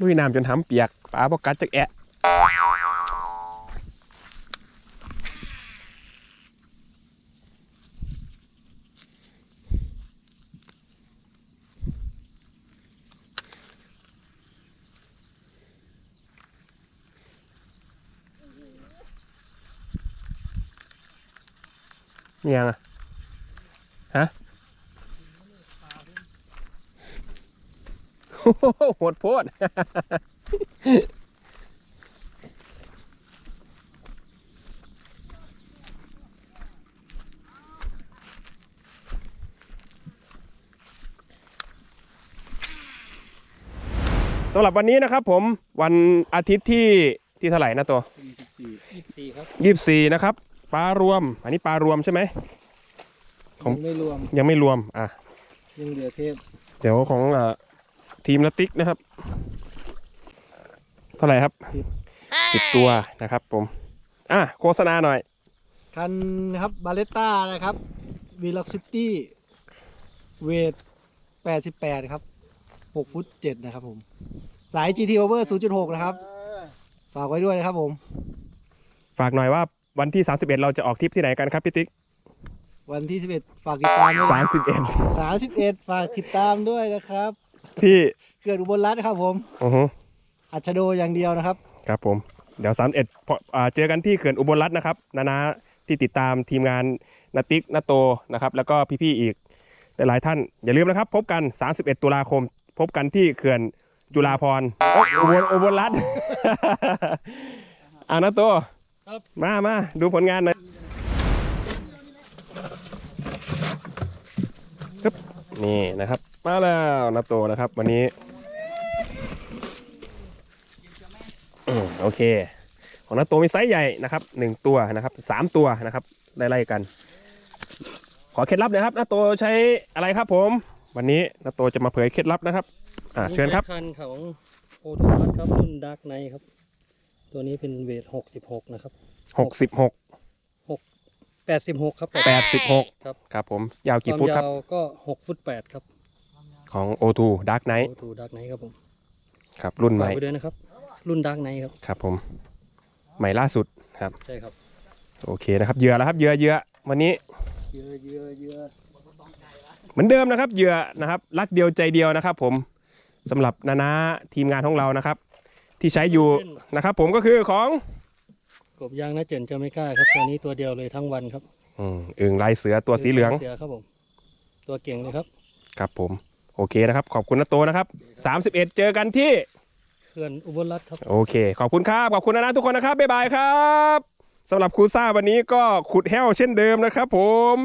ลุยน้ำจนทำเปียกปลาบกัดจักแอะยังอะฮะ โอ้โหโหดโพดสำหรับวันนี้นะครับผมวันอาทิตย์ที่ที่เท่าไหร่นะตัวยี่สิบสี่ยี่สิบสี่ครับยี่สิบสี่นะครับปลารวม อันนี้ปลารวมใช่ไหมของยังไม่รวมยังไม่รวมอะยังเหลือเทปเดี๋ยวของเอ่อ ทีมนาติกนะครับ เท่าไหร่ครับสิบตัวนะครับผม อะโฆษณาหน่อย คันนะครับบาเลต้านะครับวีล็อกซิตี้เวทแปดสิบแปดครับหกฟุตเจ็ดนะครับผม สาย GT Over 0.6 นะครับ ฝากไว้ด้วยนะครับผม ฝากหน่อยว่าวันที่ 31 เราจะออกทริปที่ไหนกันครับพี่ติ๊ก วันที่ 11 ฝากติดตามด้วยนะ31 31 ฝากติดตามด้วยนะครับ ที่เกิดอุบลรัตน์ครับผมอือฮึอัชโดอย่างเดียวนะครับ ครับผม เดี๋ยว31พออ่าเจอกันที่เขื่อนอุบลรัตน์นะครับ นานาที่ติดตามทีมงานนาติกนาโตนะครับ แล้วก็พี่ๆอีกหลายๆท่าน อย่าลืมนะครับ พบกัน 31 ตุลาคม พบกันที่เขื่อนจุฬาภรณ์เอ้ยอุบลอุบลรัตน์อ่านาโตครับมามาดูผลงานหน่อยครับนี่นะครับ มาแล้วนาโตนะครับ วันนี้อืมโอเค ของนาโตมีไซส์ใหญ่นะครับหนึ่งตัวนะครับสามตัวนะครับไล่ๆกัน ขอเคล็ดลับหนะครับนาโตใช้อะไรครับผม วันนี้นาโตจะมาเผยเคล็ดลับนะครับ อ่าเชิญครับคันของโอโทมัสครับรุ่นดาร์กไนครับ ตัวนี้เป็นเวทหกสิบหกนะครับหกสิบหกแปดสิบหกครับแปดสิบหกครับครับผมยาวคกี่วามฟุตครับยาวก็หกฟุตแปดครับ ของ O2 Dark โอ Knight ทูดาร์กไนครับผมครับรุ่นใหฝากม่ ไปด้วยนะครับ รุ่นดาร์กไนครับ ครับผม ใหม่ล่าสุดครับ ใช่ครับ โอเคนะครับเหยื่อแล้วครับเหยื่อเหยื่อวันนี้เยอะเยอะเยอะเหมือนเดิมนะครับเหยื่อนะครับรักเดียวใจเดียวนะครับ ผมสำหรับนานาทีมงานของเรานะครับ ที่ใช้อยู่นะครับ ผมก็คือของกบยางนะเจนจะไม่กล้าครับตัวนี้ตัวเดียวเลยทั้งวันครับอืมอึ่งลายเสือตัวสีเหลืองเสือครับผม ตัวเก่งเลยครับ ครับผม โอเคนะครับ ขอบคุณนะโตนะครับ 31 เจอกันที่เขื่อนอุบลรัตน์ครับ โอเค ขอบคุณครับ ขอบคุณนะนะทุกคนนะครับ บ๊ายบายครับสำหรับครูซ่าวันนี้ก็ขุดแห้วเช่นเดิมนะครับผม